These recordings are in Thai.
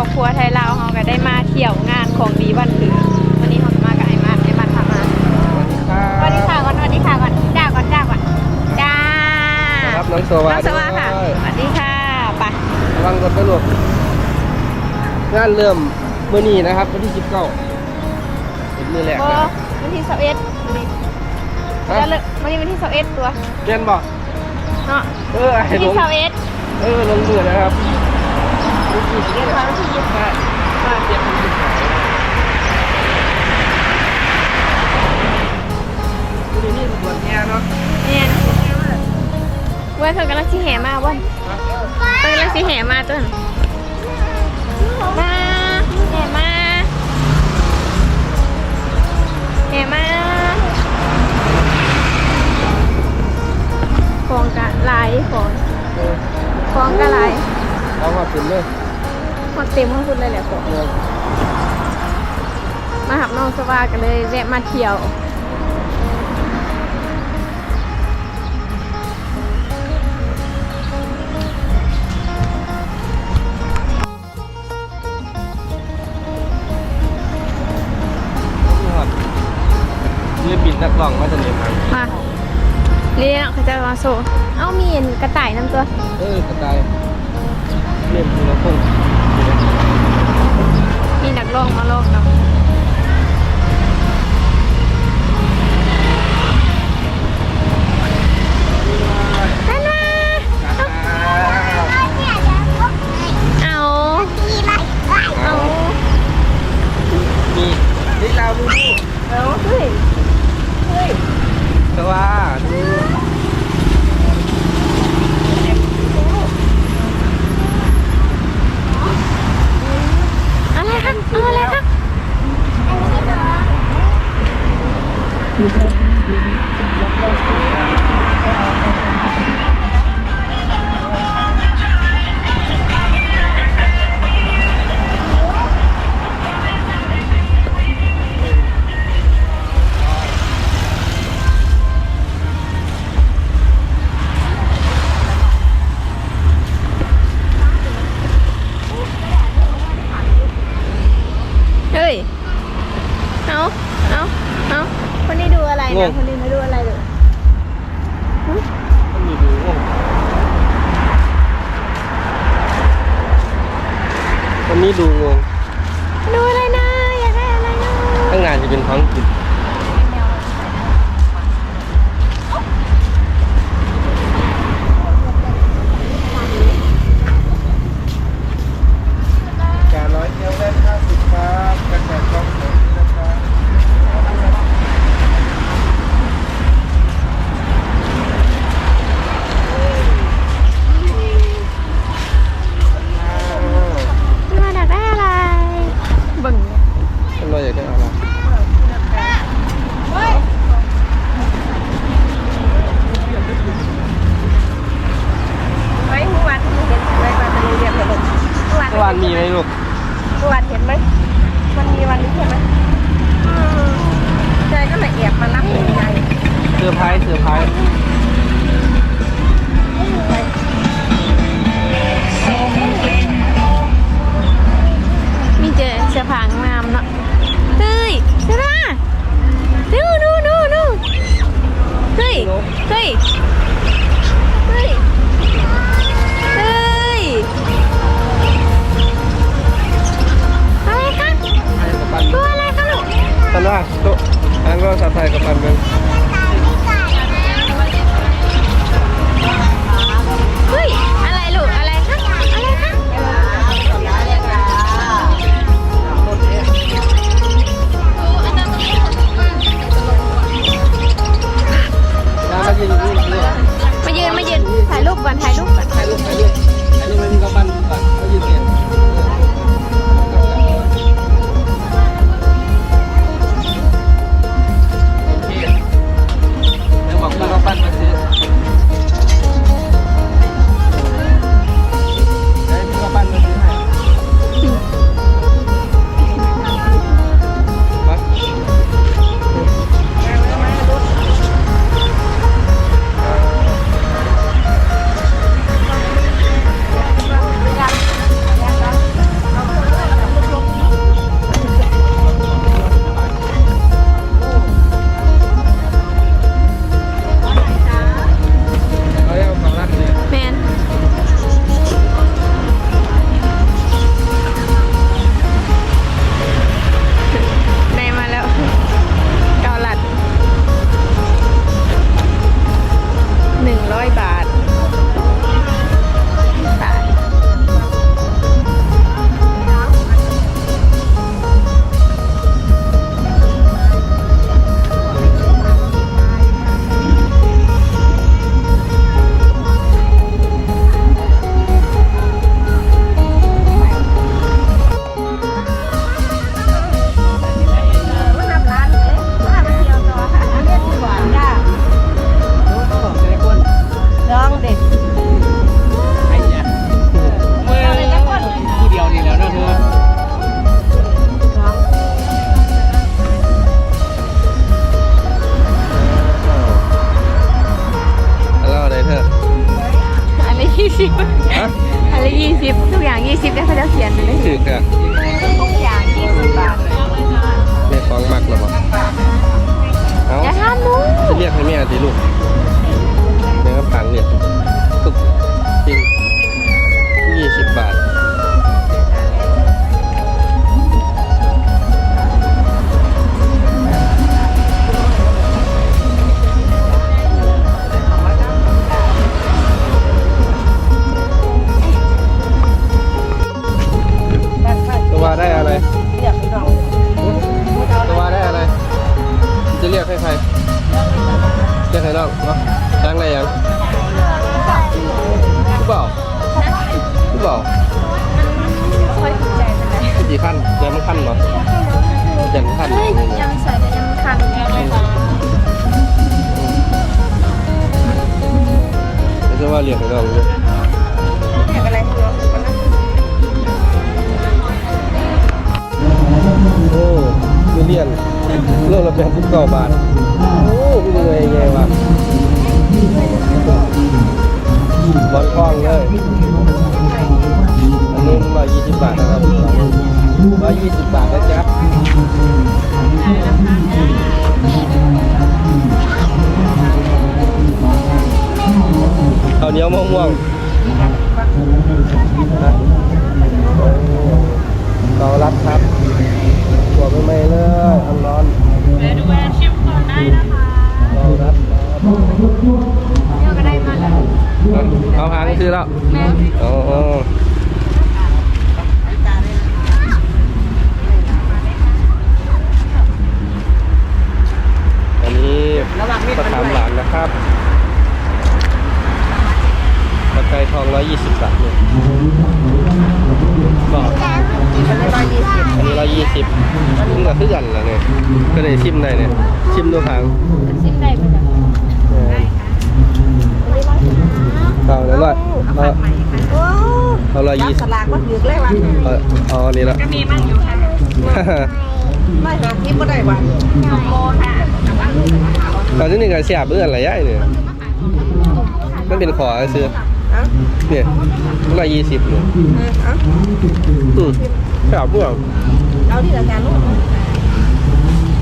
รอบครัวไทยลาวเฮาก็ได้มาเที่ยวงานของดีวันถือวันนี้เฮาก็มากับไอ้มาไอ้มาทำมาสวัสดีค่ะก่อนสวัสดีค่ะก่อนจ้าก่อนจ้าก่อนจ้าครับน้องสวาน้องสวาค่ะสวัสดีค่ะไประวังรถไปลูกงานเริ่มมื้อนี้นะครับวันที่19เป็นมื้อแรกโบนะวันที่21วันนี้ฮะจะเลิกวันนี้วันที่21ตัวเรียนบ่เนาะเออวัให้นลที่ง21เออลงมือนะครับ วันที่เรียน21ทางวันที่21ใช่ใช่เตรียมวันที่22วันนี้นี่สวนแง่เนาะเนี่ยเว้ยเพิ่นกำลังสิแห่มาบ่นเพิ่นกำลังสิแห่มาต้นมาแห่มาแห่มาของกะหลายของเออของกะหลายเอามาขึ้นเลย มดเต็มทั้งคุณเลยแหละของเออมาหับน้องสวากันเลยแวะมาเที่ยวนี่ครับนี่บินนักร้องมาจะเรียนมามาเรียกเขาจะมาโซเอ้ามีอันกระต่ายน้ำตัว เออกระต่าย ร้อยบาท สิบฮะอันละยี่สิบทุกอย่างยี่สิบได้เขาจะเขียนไปเลยถือกอะทุกอย่างยี่สิบบาทแม่ฟ้องมักหรอวะเอ้าอย่าทำหนูจะเรียกให้แม่สิลูกแม่ก็พังเนี่ย ให้ใครเรียกให้น้องเนาะตั้งอะไรยังผู้เปล่าผู้เปล่าค่อยถูกใจเป็นไรกี่ขั้นยังไม่ขั้นเหรอยังขั้นเฮ้ยยังใส่แต่ยังคันยังไม่พอไม่ใช่ว่าเรียกให้น้องเลยเรียกอะไรเรียกกันนะโอ้มีเรียน เรื่องละแปดสิบเก้าบาท โอ้มีเงยไงวะบอลคล้องเลย อันนี้ร้อยยี่สิบบาทนะครับร้อยยี่สิบบาทนะจ๊ะข้าเนียวมะม่วงนะเกาลัดครับหัวไม่ไหม้เลยอันร้อน ไปดูแลชิมก่อนได้นะคะ เกาลัดครับ เดี๋ยวก็ได้มาแล้ว เอาหางซื้อแล้ว แม่ อ๋ออันนี้ปลาขามหวานนะครับปลาไก่ทอง 120 บาทเนี่ยบอก อันนี้ร้อยยี่สิบ อันนี้ 120นี่ก็คือกันแล้วเนี่ย ก็เลยชิมได้เนี่ย ชิมดูหาง ชิมได้ไหมจ๊ะ เออเอาแล้วร้อยเอา โอ้ เอาร้อย ยั ยี่ ก สิ ส บ ลา กว่าถือเลขละเอาเอาอันนี้ละ ก็ มีมั่งอยู่ค่ะไม่หาทิพย์ก็ได้วันโมค่ะตอนนี้นี่ก็เสียบเอื้อนอะไรย่ายเนี่ยมันเป็นขอซื้อเอ้าเนี่ยร้อยยี่สิบเนี่ยเอ้าอืมเสียบเอื้อนเอาที่ละการลูก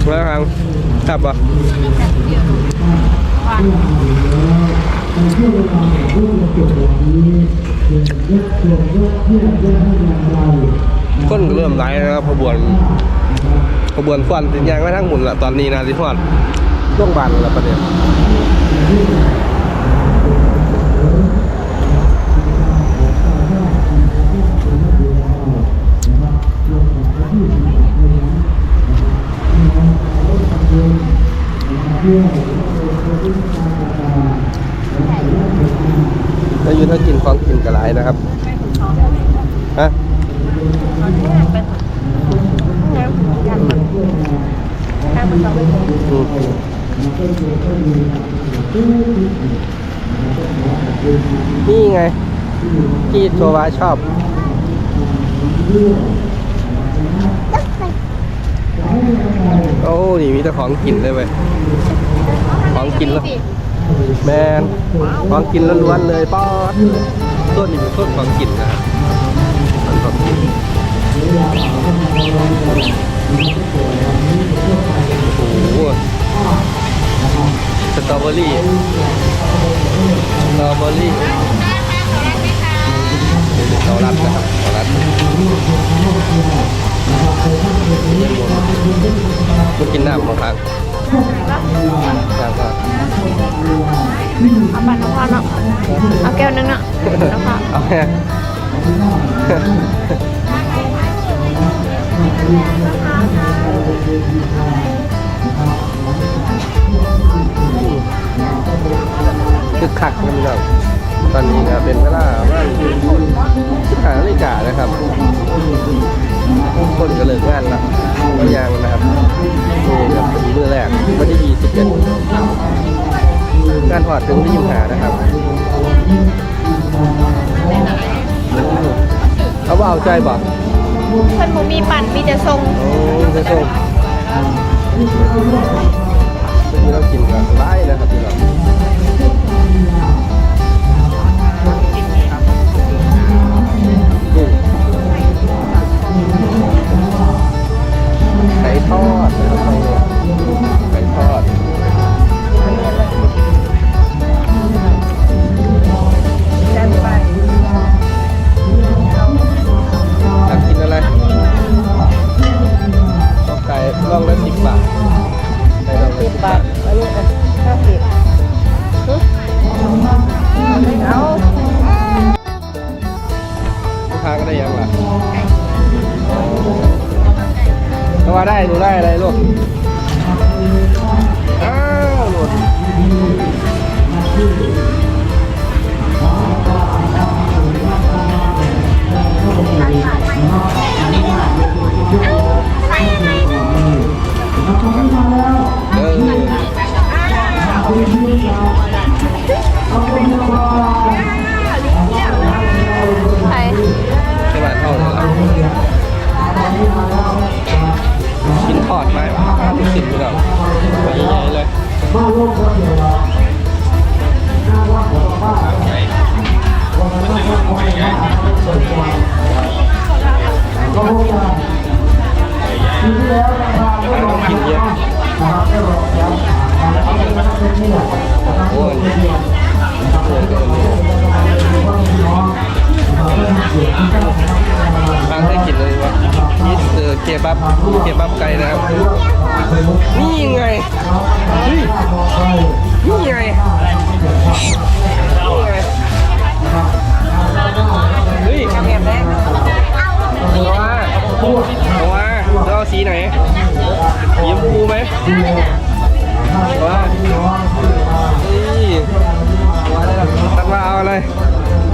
แล้วครับครับปะก้น ก็เริ่มไหลนะครับขบวนขบวนควันติดยางไม่ทั้งหมุนละตอนนี้นะที่ทอดล่วงบานละประเดี๋ยวแล้วอยืนถ้ากินของกินกระไรนะครับฮะ อืมนี่ไง ที่ โซวาชอบโอ้นี่มีแต่ของกินเลยเว้ยของกินแล้วแมนของกินล้วนๆเลยป๊อดต้นนี้เป็นต้นของกินนะครับต้นของกินโอ้โหสตรอเบอรี่สตรอเบอรี่ เกาลัดนะครับเกาลัดมากินน้ำบางครั้งน้ำก็เอาปั่นน้ำพอเนาะเอาแก้วนึงเนาะแล้วค่ะเอาไงคึกคักนะพี่น้อง ตอนนี้นะเป็นเวลาว่าหานาฬิกานะครับ คนก็เลิกงานแล้วบางอย่างนะครับนี่ครับเป็นมือแรกวันที่ยี่สิบเอ็ดงานถอดถึงที่ยิมหานะครับเอาว่าเอาใจบอกเพิ่นบ่มีปั่นมีแต่ทรงโอ้จะส่งที่เรากินกันไล่นะครับที่เรา ไก่ทอดนะครับไก่ทอดอยากกินอะไรไก่ลองละสิบบาทไก่ลองละสิสิบบบาบาทแล้วลูกอะ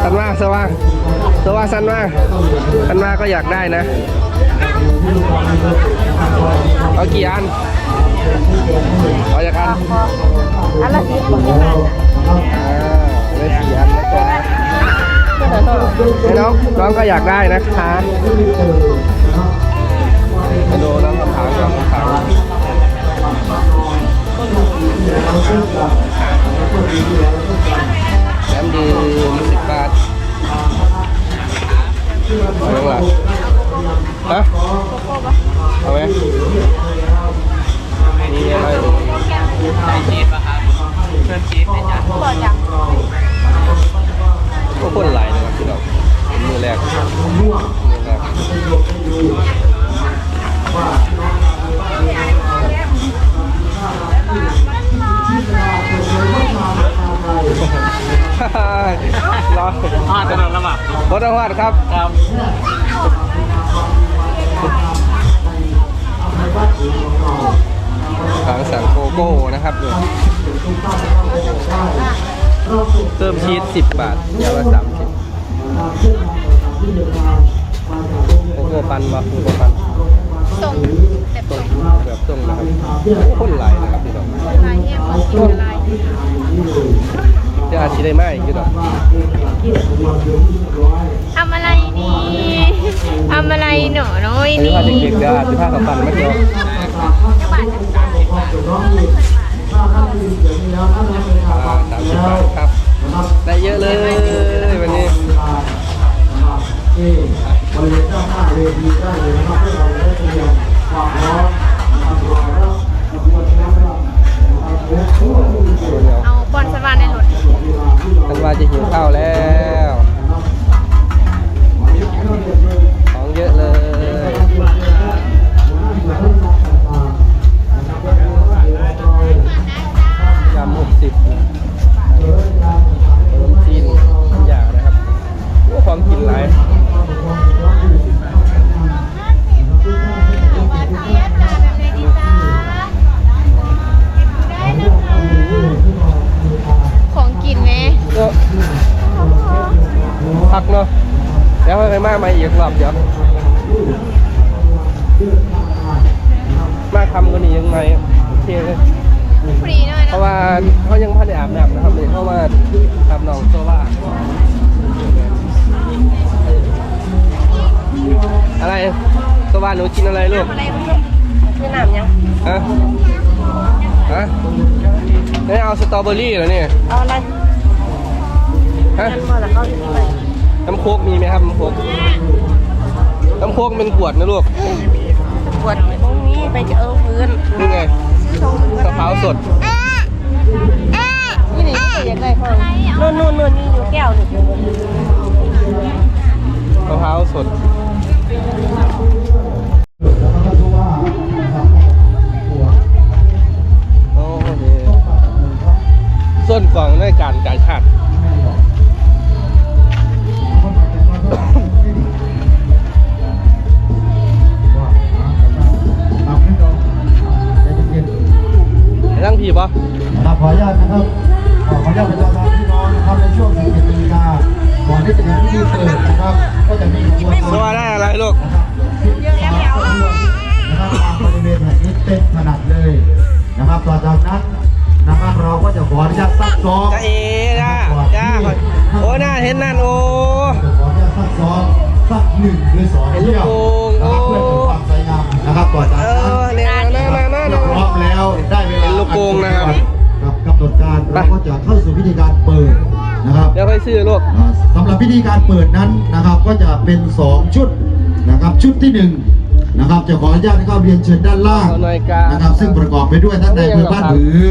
ตันว่าสว่างสว่างสันว่าสันว่าก็อยากได้นะ เอากี่อันเอาจากอันอันละสิบของที่บ้านอะอ่าได้สี่อันนะจ๊ะให้น้องน้องก็อยากได้นะคะไปดูน้ำมะพร้าวน้ำมะพร้าวน้ำดื่ มสิบบาทเอาไหมล่ะฮะเอาไหมนี่อะไรบ่จังก็คนหลายนะครับพี่น้องมือแรกมือแรก รอพลาดกันแล้วป่ะโคตรฮอดครับครับทางสั่งโกโก้นะครับดูเติมชีส10 บาทยางละ30โกโก้ปันบ่โกโก้ปันทรง ต้ทมรงแบบต้มนะครับคนหลายนะครับพี่น้องลายแห้งของกินลายจะอาชีได้ไหมพี่น้องทำอะไรนี่ทำอะไรหนูน้อยอันนี้นี่ว่าจะเก็บก็อาจจะผ้ากับปันไม่เกี่ยวอ่าสามสิบบาทครับ ได้เยอะเลยวันนี้เอา เอาบอลสวานในรถทันว่าจะหิวข้าแล้ว ของเยอะเลยยำหกสิบขนมจีนทุกอย่างนะครับ ของกินหลาย เอาสตรอเบอรี่เหรอเนี่ย เอาอะไรฮะ นั่นบ่ละเขาที่นี่ไปน้ำโคกมีไหมครับน้ำโคกน้ำโคกเป็นขวดนะลูก ปวดตรงนี้ไปจะเออพื้นนี่ไงซื้อทรงพื้นมะพร้าวสด นี่นี่อยากได้พ่อนู่นนู่นนู่นนี่อยู่แก้วนี่มะพร้าวสด ส้นกล่องในการจ่ายชาตินั่งผีปะครับขออนุญาตนะครับ ขออนุญาตประชาชนพี่น้องนะครับในช่วง11นาฬิกาก่อนที่จะถึงพิธีเปิดนะครับ ก็จะมีขบวนสวัสดีอะไรลูกเยอะแยะนะครับตามบริเวณแห่งนี้เต็มขนาดเลยนะครับ ต่อจากนั้น นะครับเราก็จะขออนุญาตซักซ้อมจ้าเอ๋จ้าจ้าโอ้น่าเห็นนั่นโอ้จะขออนุญาตซักซ้อมสักหนึ่งหรือสองเที่ยวนะครับเพื่อเป็นความสวยงามนะครับต่อจากเอนั้นอเนี่ยนั่นนั่นนั่นพร้อมแล้วได้เวลาเป็นลูกโป่งนะครับกับกำหนดการเราก็จะเข้าสู่พิธีการเปิดนะครับเดี๋ยวค่อยซื้อลูกอ่าสำหรับพิธีการเปิดนั้นนะครับก็จะเป็น 2 ชุดนะครับชุดที่ 1นะครับจะขออนุญาตนะครับเรียนเชิญด้านล่างเอาหน่อยกานะครับ ซึ่งประกอบไปด้วยท่านนายอำเภอบ้านผือ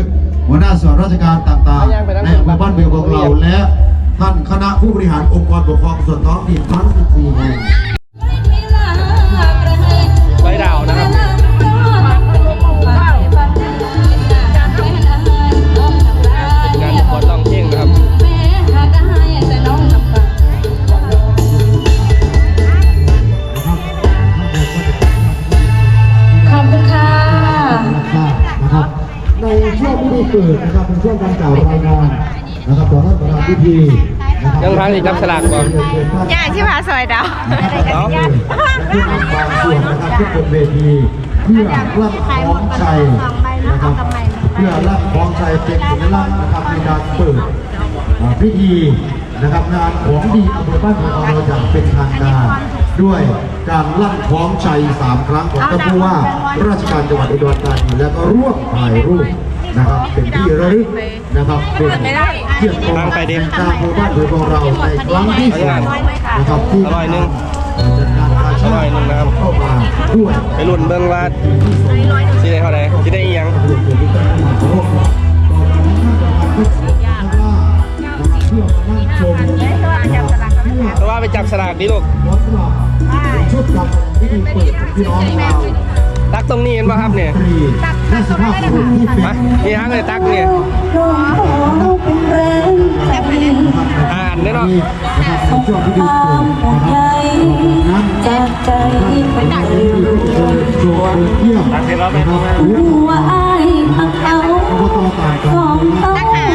หัวหน้าส่วนราชการต่างๆในอำเภอบ้านผือของเราและท่านคณะผู้บริหารองค์กรปกครองส่วนท้องถิ่นทั้ง 14 แห่ง นะครับยังพักอีกจับสลากก่อนย่างที่ผาซอยดาวเนาะที่นำบางส่วนนะครับที่บนเวทีเพื่อรับของชัยนะครับเพื่อรับของชัยเป็นสัญลักษณ์นะครับในการเปิดอ่าพิธีนะครับงานของดีอำเภอบ้านของเราอย่างเป็นทางการด้วยการลั่นคล้องชัยสามครั้งของท่านผู้ว่าราชการจังหวัดอุดรธานีและก็ร่วมถ่ายรูป นะครับเป็นที่ระลึกนะครับเป็นเทียบตรงตั้งไปดิการอำเภอบ้านเผือของเราในครั้งที่สองนะครับที่อร่อยหนึ่งจัดงานกาชาอร่อยหนึ่งนะครับเข้ามาด้วยไปรุ่นเบิ้งว่าสิได้เท่าไหร่สิได้อีหยังเพราะว่าไปจับสลากดิลูกชุดกับพิธีเปิดของพี่น้องเรา ตักตรงนี้เห็นป่ะครับเนี่ยฟรีและสภาพบุรุษที่เป็นมานี่ฮักเลยตักเนี่ยเป็นแรงใจอ่านได้เนาะนะครับในช่วงพิธีคเปิวามดห่วนะงครับใยจากใจเป็นใจโชว์เยี่ยมนะครับรู้ว่าอายหักเขาอบตต่างกันของเขาแย่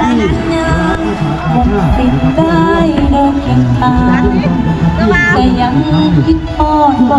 กันยังติดได้เดินเคียงข้างแต่ยังคิดทอดบ่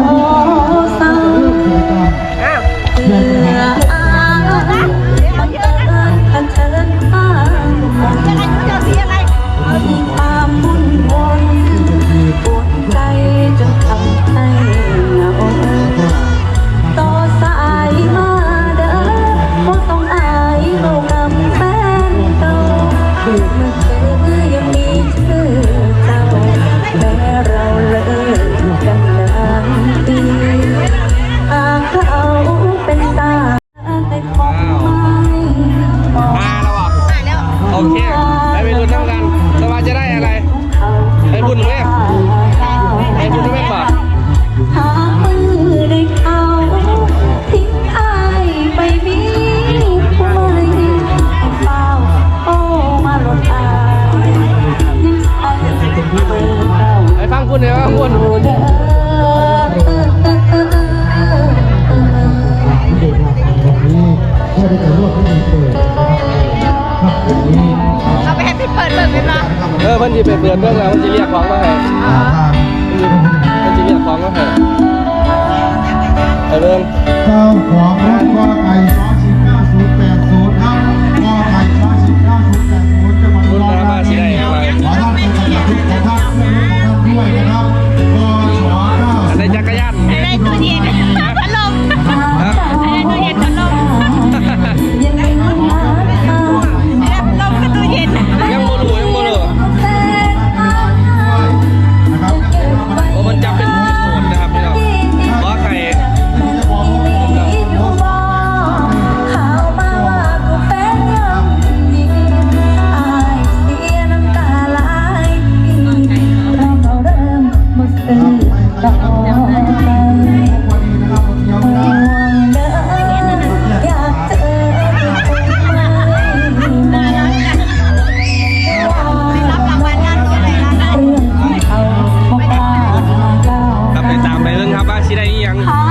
好。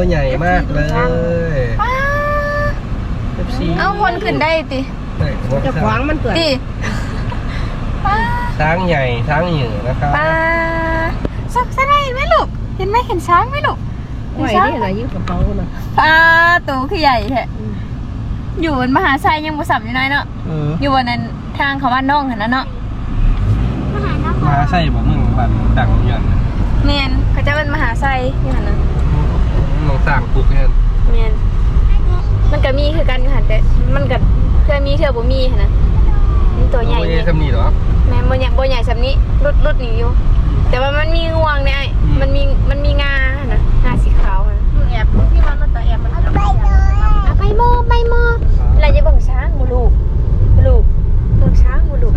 ตัวใหญ่มากเลยเอฟซีเอาคนขึ้นได้ติจะขวางมันเกิดติช้างใหญ่ช้างเหยื่นะครับป้าสักสักได้ไหมลูกเห็นไหมเห็นช้างไหมลูกไหวได้เหรอยืมกระเขาเลยปลาตัวคือใหญ่แท้อยู่บนมหาชัยยังบุษัมอยู่น้อยเนาะอยู่บนนั้นทางเขาว่าน้องเห็นนะเนาะมหาชัยบอกมึงแบบดังยันเนียนเขาจะเป็นมหาชัยอยู่หันนะ สร้างปลูกแม่นแมนมันก็มีคือกันค่หันแต่มันก็เคยมีเทื่อบ่มีหันนะมนี่ตัวใหญ่บ่ใหญ่ซํนีหรอแม่นบ่ใหญ่บ่ใหญ่ซํนี้รุดรุดนี่อยู่ แต่ว่ามันมีงวงเนี่ยมันมีมันมีงาหั่นนะงาสีขาวหั่นมึแอบที่มันตัวแอบมันไปเลยไปมอไปมออะไรจะเบิ่งช้างบ่ลูกบ่ลูกบ่งช้างบ่ลูก